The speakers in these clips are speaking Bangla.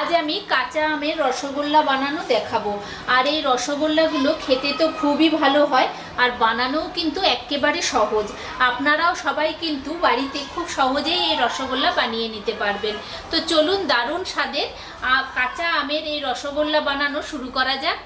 আজ আমি কাঁচা আমের রসগোল্লা বানানো দেখাবো। আর এই রসগোল্লাগুলো খেতে তো খুবই ভালো হয়, আর বানানোও কিন্তু একেবারে সহজ। আপনারাও সবাই কিন্তু বাড়িতে খুব সহজেই এই রসগোল্লা বানিয়ে নিতে পারবেন। তো চলুন দারুণ স্বাদের কাঁচা আমের এই রসগোল্লা বানানো শুরু করা যাক।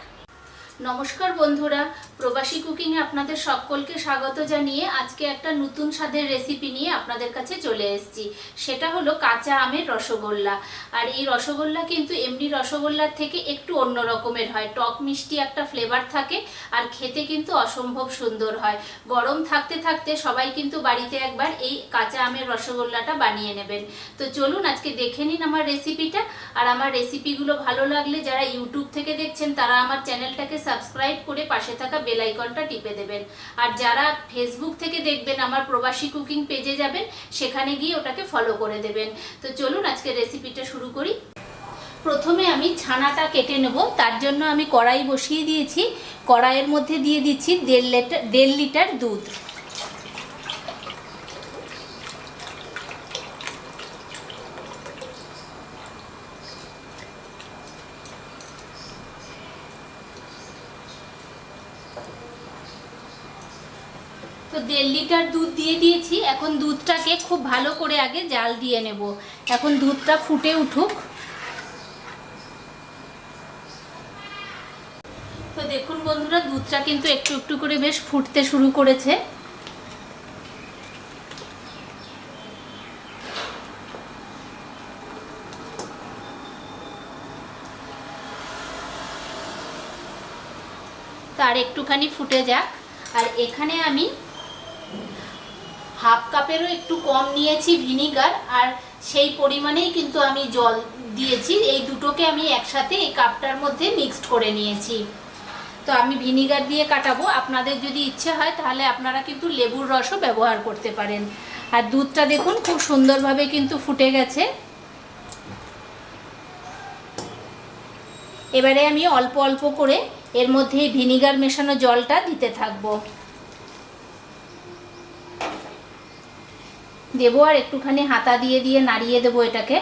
নমস্কার বন্ধুরা প্রবাসী কুকিংয়ে আপনাদের সকলকে স্বাগত জানিয়ে আজকে একটা নতুন স্বাদের রেসিপি নিয়ে আপনাদের কাছে চলে এসেছি। সেটা হলো কাঁচা আমের রসগোল্লা। আর এই রসগোল্লা কিন্তু এমনি রসগোল্লার থেকে একটু অন্য রকমের হয়। টক মিষ্টি একটা ফ্লেভার থাকে আর খেতে কিন্তু অসম্ভব সুন্দর হয়। গরম থাকতে থাকতে সবাই কিন্তু বাড়িতে একবার এই কাঁচা আমের রসগোল্লাটা বানিয়ে নেবেন। তো চলুন আজকে দেখে নিন আমার রেসিপিটা আর আমার রেসিপিগুলো ভালো লাগলে যারা ইউটিউব থেকে দেখছেন, তারা আমার চ্যানেলটাকে সাবস্ক্রাইব করে পাশে থাকা বেল আইকনটা টিপে দেবেন। আর যারা ফেসবুক থেকে দেখবেন, আমার প্রবাসী কুকিং পেজে যাবেন, সেখানে গিয়ে ওটাকে ফলো করে দেবেন। তো চলুন আজকে রেসিপিটা শুরু করি। প্রথমে আমি ছানাটা কেটে নেব। তার জন্য আমি কড়াই বসিয়ে দিয়েছি। কড়াইয়ের মধ্যে দিয়ে দিচ্ছি দেড় লিটার দেড় লিটার দুধ তো দেড় লিটার দুধ দিয়ে দিয়েছি। এখন দুধটাকে খুব ভালো করে আগে জাল দিয়ে নেব। এখন দুধটা ফুটে উঠুক। তো দেখুন বন্ধুরা, দুধটা কিন্তু একটু একটু করে বেশ ফুটতে শুরু করেছে। তার একটুখানি ফুটে যাক। আর এখানে আমি হাফ কাপেরও একটু কম নিয়েছি ভিনিগার, আর সেই পরিমাণেই কিন্তু আমি জল দিয়েছি। এই দুটোকে আমি একসাথে এই কাপটার মধ্যে মিক্সড করে নিয়েছি। তো আমি ভিনিগার দিয়ে কাটাবো। আপনাদের যদি ইচ্ছে হয়, তাহলে আপনারা কিন্তু লেবুর রসও ব্যবহার করতে পারেন। আর দুধটা দেখুন, খুব সুন্দরভাবে কিন্তু ফুটে গেছে। এবারে আমি অল্প অল্প করে এর মধ্যে ভিনিগার মেশানো জলটা দিতে থাকব। দেবো আর একটুখানি হাতা দিয়ে দিয়ে নাড়িয়ে দেবো এটাকে।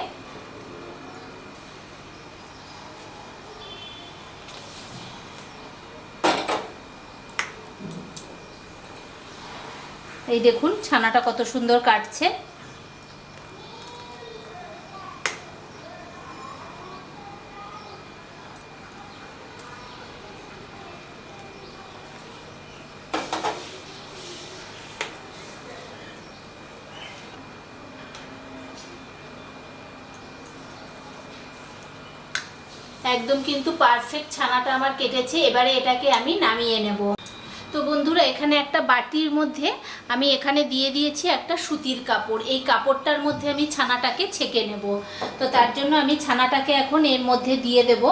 এই দেখুন ছানাটা কত সুন্দর কাটছে। একদম কিন্তু পারফেক্ট ছানাটা আমার কেটেছে, এবারে এটাকে আমি নামিয়ে নেব। তো বন্ধুরা, এখানে একটা বাটির মধ্যে আমি এখানে দিয়ে দিয়েছি একটা সুতির কাপড়। এই কাপড়টার মধ্যে আমি ছানাটাকে ছেঁকে নেব। তো তার জন্য আমি ছানাটাকে এখন এর মধ্যে দিয়ে দেব।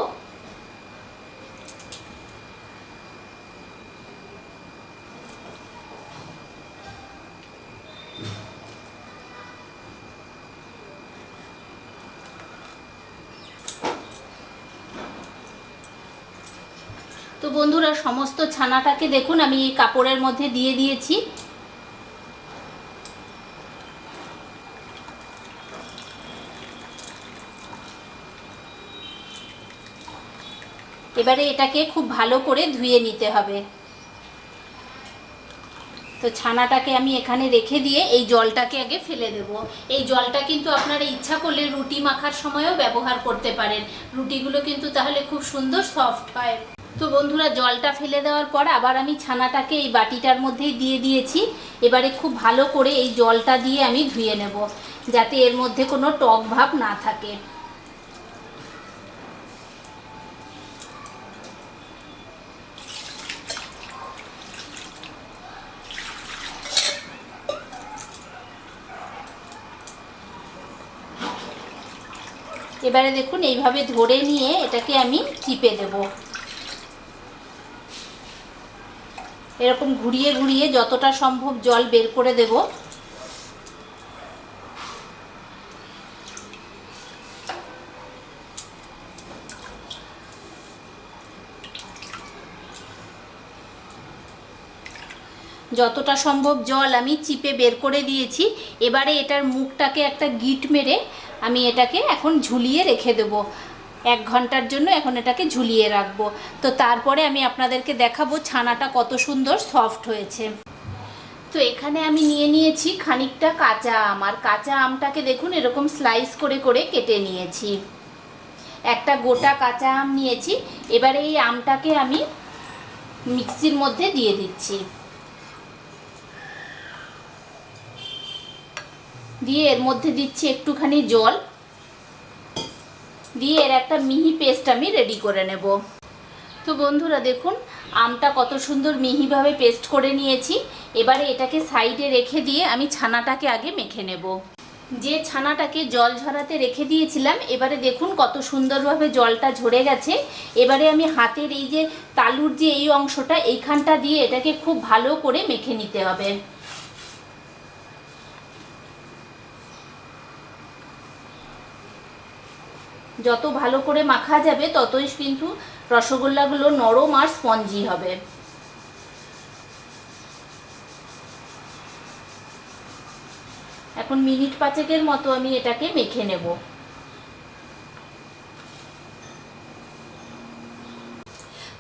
বন্ধুরা, সমস্ত ছানাটাকে দেখুন, আমি এই কাপড়ের মধ্যে দিয়ে দিয়েছি। এবারে এটাকে খুব ভালো করে ধুয়ে নিতে হবে। তো ছানাটাকে আমি এখানে রেখে দিয়ে এই জলটাকে আগে ফেলে দেব। এই জলটা কিন্তু আপনারা ইচ্ছা করলে রুটি মাখার সময়ও ব্যবহার করতে পারেন। রুটিগুলো কিন্তু তাহলে খুব সুন্দর সফট হয়। তো বন্ধুরা, জলটা ফেলে দেওয়ার পর আবার আমি ছানাটাকে এই বাটিটার মধ্যেই দিয়ে দিয়েছি। এবারে খুব ভালো করে এই জলটা দিয়ে আমি ধুয়ে নেব, যাতে এর মধ্যে কোনো টক ভাব না থাকে। এবারে দেখুন, এইভাবে ধরে নিয়ে এটাকে আমি চিপে দেব। এরকম ঘুরিয়ে ঘুরিয়ে যতটা সম্ভব জল বের করে দেব। যতটা সম্ভব জল আমি চিপে বের করে দিয়েছি। এবারে এটার মুখটাকে একটা গিট মেরে আমি এটাকে এখন ঝুলিয়ে রেখে দেব। এক ঘণ্টার জন্য এখন এটাকে ঝুলিয়ে রাখব। তো তারপরে আমি আপনাদেরকে দেখাবো ছানাটা কত সুন্দর সফট হয়েছে। তো এখানে আমি নিয়ে নিয়েছি খানিকটা কাঁচা আম। আর কাঁচা আমটাকে দেখুন, এরকম স্লাইস করে করে কেটে নিয়েছি। একটা গোটা কাঁচা আম নিয়েছি। এবারে এই আমটাকে আমি মিক্সির মধ্যে দিয়ে দিচ্ছি। দিয়ে এর মধ্যে দিচ্ছি একটুখানি জল। দিয়ে এর একটা মিহি পেস্ট আমি রেডি করে নেব। তো বন্ধুরা দেখুন, আমটা কত সুন্দর মিহিভাবে পেস্ট করে নিয়েছি। এবারে এটাকে সাইডে রেখে দিয়ে আমি ছানাটাকে আগে মেখে নেব। যে ছানাটাকে জল ঝরাতে রেখে দিয়েছিলাম, এবারে দেখুন কত সুন্দরভাবে জলটা ঝরে গেছে। এবারে আমি হাতের এই যে তালুর যে এই অংশটা, এইখানটা দিয়ে এটাকে খুব ভালো করে মেখে নিতে হবে। যত ভালো করে মাখা যাবে, ততই কিন্তু রসগোল্লাগুলো নরম আর স্পঞ্জি হবে। এখন মিনিট পাঁচেকের মতো আমি এটাকে মেখে নেব।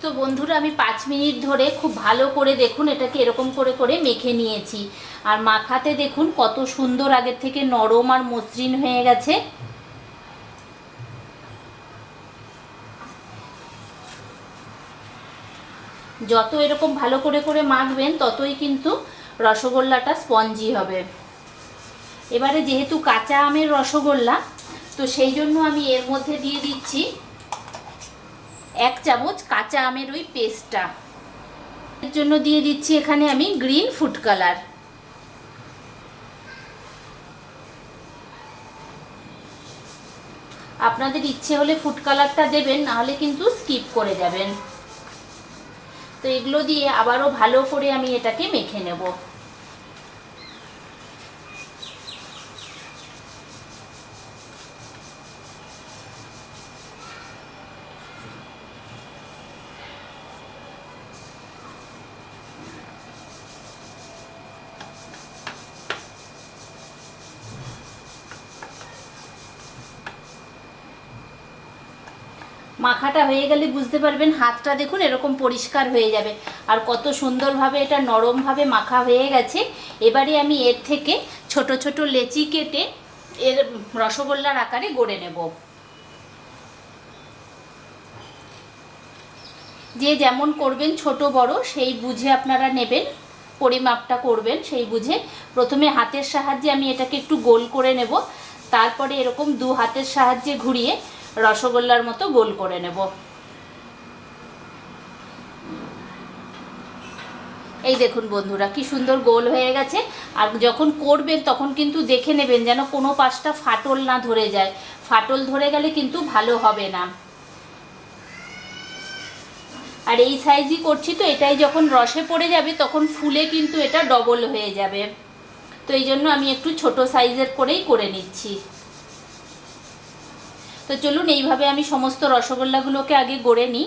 তো বন্ধুরা, আমি পাঁচ মিনিট ধরে খুব ভালো করে দেখুন, এটাকে এরকম করে করে মেখে নিয়েছি। আর মাখাতে দেখুন কত সুন্দর আগের থেকে নরম আর মসৃণ হয়ে গেছে। যত এরকম ভালো করে করে মাখবেন, ততই কিন্তু রসগোল্লাটা স্পঞ্জি হবে। এবারে যেহেতু কাঁচা আমের রসগোল্লা, তো সেই জন্য আমি এর মধ্যে দিয়ে দিচ্ছি এক চামচ কাঁচা আমের ওই পেস্টটা। এর জন্য দিয়ে দিচ্ছি এখানে আমি গ্রিন ফুড কালার। আপনাদের ইচ্ছে হলে ফুড কালারটা দেবেন নাহলে কিন্তু স্কিপ করে যাবেন। তো এগুলো দিয়ে আবারও ভালো করে আমি এটাকে মেখে নেব। মাখাটা হয়ে গেলে বুঝতে পারবেন হাতটা দেখুন এরকম পরিষ্কার হয়ে যাবে। আর কত সুন্দরভাবে এটা নরমভাবে মাখা হয়ে গেছে। এবারে আমি এর থেকে ছোট ছোট লেচি কেটে এর রসগোল্লার আকারে গড়ে নেব। যে যেমন করবেন ছোট বড়, সেই বুঝে আপনারা নেবেন, পরিমাপটা করবেন সেই বুঝে। প্রথমে হাতের সাহায্যে আমি এটাকে একটু গোল করে নেব। তারপরে এরকম দু হাতের সাহায্যে ঘুরিয়ে রসগোল্লার মতো গোল করে নেব। এই দেখুন বন্ধুরা, কি সুন্দর গোল হয়ে গেছে। আর যখন করবেন, তখন কিন্তু দেখে নেবেন যেন কোনো পাশটা ফাটল না ধরে যায়। ফাটল ধরে গেলে কিন্তু ভালো হবে না। আর এই সাইজই করছি তো, এটাই যখন রসে পড়ে যাবে, তখন ফুলে কিন্তু এটা ডবল হয়ে যাবে। তো এই জন্য আমি একটু ছোট সাইজের করেই করে নিচ্ছি। তো চলুন, এইভাবে আমি সমস্ত রসগোল্লাগুলোকে আগে গড়ে নিই।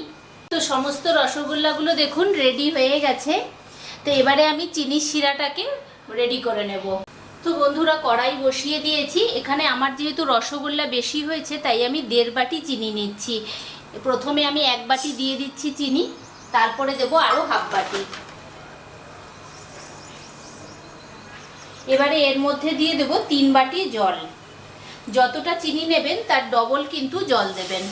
তো সমস্ত রসগোল্লাগুলো দেখুন রেডি হয়ে গেছে। তো এবারে আমি চিনির শিরাটাকে রেডি করে নেব। তো বন্ধুরা, কড়াই বসিয়ে দিয়েছি। এখানে আমার যেহেতু রসগোল্লা বেশি হয়েছে, তাই আমি দেড় বাটি চিনি নিচ্ছি। প্রথমে আমি এক বাটি দিয়ে দিচ্ছি চিনি, তারপরে দেবো আরও হাফ বাটি। এবারে এর মধ্যে দিয়ে দেবো তিন বাটি জল। যতটা চিনি নেবেন, তার ডবল কিন্তু জল দেবেন।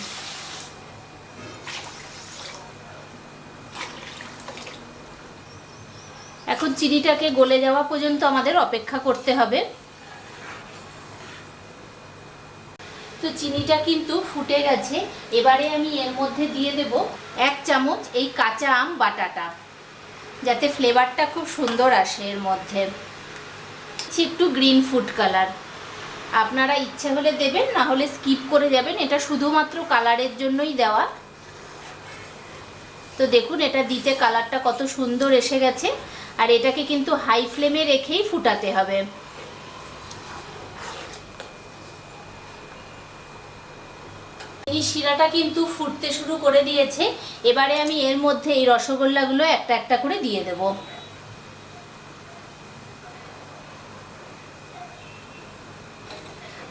এখন চিনিটাকে গলে যাওয়া পর্যন্ত আমাদের অপেক্ষা করতে হবে। তো চিনিটা কিন্তু ফুটে গেছে। এবারে আমি এর মধ্যে দিয়ে দেব এক চামচ এই কাঁচা আম বাটাটা, যাতে ফ্লেভারটা খুব সুন্দর আসে এর মধ্যে। একটু গ্রিন ফুড কালার আপনারা ইচ্ছে হলে দেবেন, না হলে স্কিপ করে যাবেন। এটা শুধুমাত্র কালারের জন্যই দেওয়া। তো দেখুন, এটা দিতে কালারটা কত সুন্দর এসে গেছে। আর এটাকে কিন্তু হাই ফ্লেমে রেখেই ফুটাতে হবে। এই শিরাটা কিন্তু ফুটতে শুরু করে দিয়েছে। এবারে আমি এর মধ্যে এই রসগোল্লাগুলো একটা একটা করে দিয়ে দেবো।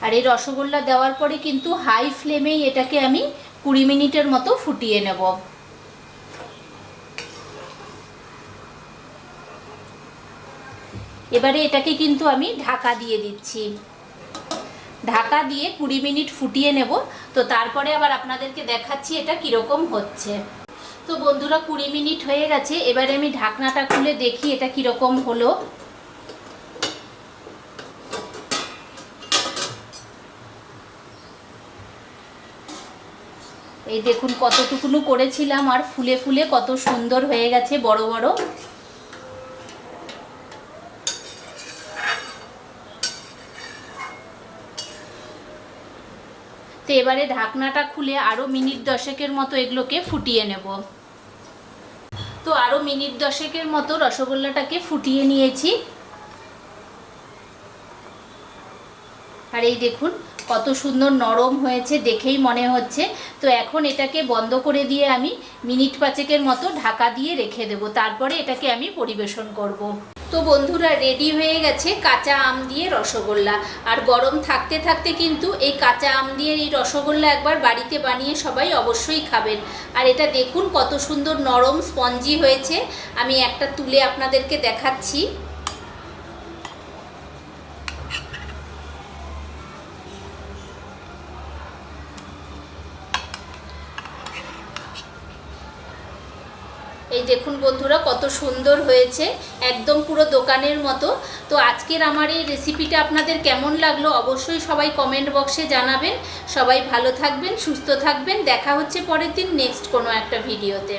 আর এই রসগোল্লা দেওয়ার পরে কিন্তু হাই ফ্লেমেই এটাকে আমি কুড়ি মিনিটের মতো ফুটিয়ে নেব। এবারে এটাকে কিন্তু আমি ঢাকা দিয়ে দিচ্ছি। ঢাকা দিয়ে কুড়ি মিনিট ফুটিয়ে নেব। তো তারপরে আবার আপনাদেরকে দেখাচ্ছি এটা কীরকম হচ্ছে। তো বন্ধুরা কুড়ি মিনিট হয়ে গেছে। এবারে আমি ঢাকনাটা খুলে দেখি এটা কীরকম হলো। এই দেখুন কতটুকুনো করেছিলাম আর ফুলে ফুলে কত সুন্দর হয়ে গেছে, বড় বড়। তো এবারে ঢাকনাটা খুলে আরও মিনিট দশেকের মতো এগুলোকে ফুটিয়ে নেব। তো আরও মিনিট দশেকের মতো রসগোল্লাটাকে ফুটিয়ে নিয়েছি। আর এই দেখুন কত সুন্দর নরম হয়েছে দেখেই মনে হচ্ছে। তো এখন এটাকে বন্ধ করে দিয়ে আমি মিনিট পাঁচেকের মতো ঢাকা দিয়ে রেখে দেবো। তারপরে এটাকে আমি পরিবেশন করব। তো বন্ধুরা রেডি হয়ে গেছে কাঁচা আম দিয়ে রসগোল্লা। আর গরম থাকতে থাকতে কিন্তু এই কাঁচা আম দিয়ে এই রসগোল্লা একবার বাড়িতে বানিয়ে সবাই অবশ্যই খাবেন। আর এটা দেখুন কত সুন্দর নরম স্পঞ্জি হয়েছে। আমি একটা তুলে আপনাদেরকে দেখাচ্ছি। এই দেখুন বন্ধুরা, কত সুন্দর হয়েছে, একদম পুরো দোকানের মতো। তো আজকের আমার এই রেসিপিটা আপনাদের কেমন লাগল অবশ্যই সবাই কমেন্ট বক্সে জানাবেন। সবাই ভালো থাকবেন, সুস্থ থাকবেন। দেখা হচ্ছে পরের দিন নেক্সট কোনো একটা ভিডিওতে